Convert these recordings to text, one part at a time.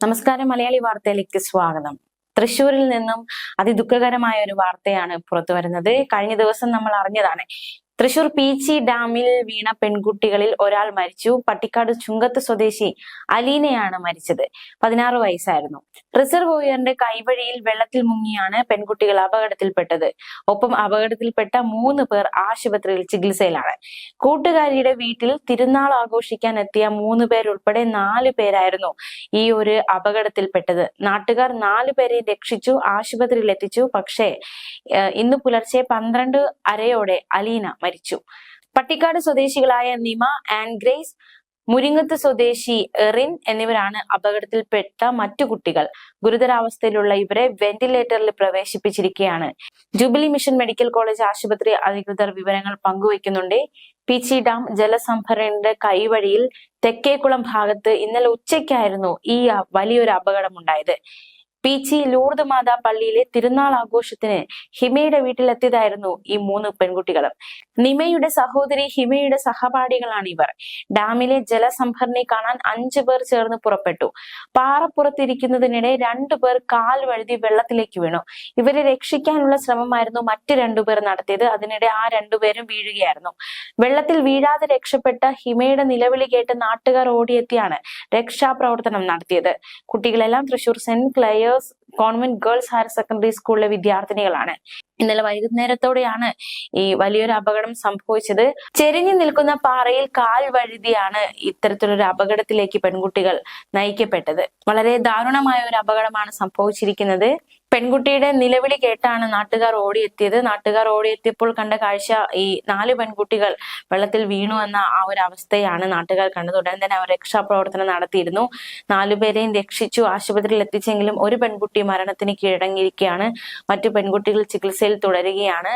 നമസ്കാരം മലയാളി വാർത്തയിലേക്ക് സ്വാഗതം. തൃശൂരിൽ നിന്നും അതിദുഃഖകരമായ ഒരു വാർത്തയാണ് പുറത്തു വരുന്നത്. കഴിഞ്ഞ ദിവസം നമ്മൾ അറിഞ്ഞതാണ് തൃശൂർ പീച്ചി ഡാമിൽ വീണ പെൺകുട്ടികളിൽ ഒരാൾ മരിച്ചു. പട്ടിക്കാട് ചുങ്കത്ത് സ്വദേശി അലീനയാണ് മരിച്ചത്. പതിനാറ് വയസ്സായിരുന്നു. റിസർവോയറിന്റെ കൈവഴിയിൽ വെള്ളത്തിൽ മുങ്ങിയാണ് പെൺകുട്ടികൾ അപകടത്തിൽപ്പെട്ടത്. ഒപ്പം അപകടത്തിൽപ്പെട്ട മൂന്ന് പേർ ആശുപത്രിയിൽ ചികിത്സയിലാണ്. കൂട്ടുകാരിയുടെ വീട്ടിൽ തിരുനാൾ ആഘോഷിക്കാൻ എത്തിയ മൂന്ന് പേരുൾപ്പെടെ നാല് പേരായിരുന്നു ഈ ഒരു അപകടത്തിൽപ്പെട്ടത്. നാട്ടുകാർ നാല് പേരെ രക്ഷിച്ചു ആശുപത്രിയിൽ എത്തിച്ചു. പക്ഷേ ഇന്ന് പുലർച്ചെ പന്ത്രണ്ട് അരയോടെ അലീന മരിച്ചു. പട്ടിക്കാട് സ്വദേശികളായ നിമ ആൻഡ് ഗ്രേസ് മുരിങ്ങത്ത് സ്വദേശി എറിൻ എന്നിവരാണ് അപകടത്തിൽപ്പെട്ട മറ്റു കുട്ടികൾ. ഗുരുതരാവസ്ഥയിലുള്ള ഇവരെ വെന്റിലേറ്ററിൽ പ്രവേശിപ്പിച്ചിരിക്കുകയാണ്. ജൂബിലി മിഷൻ മെഡിക്കൽ കോളേജ് ആശുപത്രി അധികൃതർ വിവരങ്ങൾ പങ്കുവയ്ക്കുന്നുണ്ട്. പീച്ചി ഡാം ജലസംഭരണിയുടെ കൈവഴിയിൽ തെക്കേക്കുളം ഭാഗത്ത് ഇന്നലെ ഉച്ചയ്ക്കായിരുന്നു ഈ വലിയൊരു അപകടം ഉണ്ടായത് പീച്ചി ലൂർദ് മാതാ പള്ളിയിലെ തിരുനാൾ ആഘോഷത്തിന് ഹിമയുടെ വീട്ടിലെത്തിയതായിരുന്നു ഈ മൂന്ന് പെൺകുട്ടികളും. നിമയുടെ സഹോദരി ഹിമയുടെ സഹപാഠികളാണ് ഇവർ. ഡാമിലെ ജലസംഭരണി കാണാൻ അഞ്ചു പേർ ചേർന്ന് പുറപ്പെട്ടു. പാറപ്പുറത്തിരിക്കുന്നതിനിടെ രണ്ടുപേർ കാൽ വഴുതി വെള്ളത്തിലേക്ക് വീണു. ഇവരെ രക്ഷിക്കാനുള്ള ശ്രമമായിരുന്നു മറ്റ് രണ്ടുപേർ നടത്തിയത്. അതിനിടെ ആ രണ്ടുപേരും വീഴുകയായിരുന്നു. വെള്ളത്തിൽ വീഴാതെ രക്ഷപ്പെട്ട ഹിമയുടെ നിലവിളി കേട്ട് നാട്ടുകാർ ഓടിയെത്തിയാണ് രക്ഷാപ്രവർത്തനം നടത്തിയത്. കുട്ടികളെല്ലാം Thrissur saint Clare's convent girls higher secondary സ്കൂളിലെ വിദ്യാർത്ഥിനികളാണ്. ഇന്നലെ വൈകുന്നേരത്തോടെയാണ് ഈ വലിയൊരു അപകടം സംഭവിച്ചത്. ചെരിഞ്ഞു നിൽക്കുന്ന പാറയിൽ കാൽ വഴുതിയാണ് ഇത്തരത്തിലൊരു അപകടത്തിലേക്ക് പെൺകുട്ടികൾ നയിക്കപ്പെട്ടത്. വളരെ ദാരുണമായ ഒരു അപകടമാണ് സംഭവിച്ചിരിക്കുന്നത്. പെൺകുട്ടിയുടെ നിലവിളി കേട്ടാണ് നാട്ടുകാർ ഓടിയെത്തിയത്. നാട്ടുകാർ ഓടിയെത്തിയപ്പോൾ കണ്ട കാഴ്ച ഈ നാല് പെൺകുട്ടികൾ വെള്ളത്തിൽ വീണു എന്ന ആ ഒരു അവസ്ഥയാണ് നാട്ടുകാർ കണ്ടത്. ഉടൻ തന്നെ അവർ രക്ഷാപ്രവർത്തനം നടത്തിയിരുന്നു. നാലുപേരെയും രക്ഷിച്ചു. ആശുപത്രിയിൽ എത്തിച്ചെങ്കിലും ഒരു പെൺകുട്ടി മരണത്തിന് കീഴടങ്ങിയിരിക്കുകയാണ്. മറ്റു പെൺകുട്ടികൾ ചികിത്സയിൽ തുടരുകയാണ്.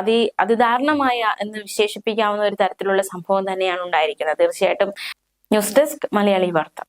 അതി അതിദാരുണമായ എന്ന് വിശേഷിപ്പിക്കാവുന്ന ഒരു തരത്തിലുള്ള സംഭവം തന്നെയാണ് ഉണ്ടായിരിക്കുന്നത്. തീർച്ചയായിട്ടും ന്യൂസ് ഡെസ്ക് മലയാളി വാർത്ത.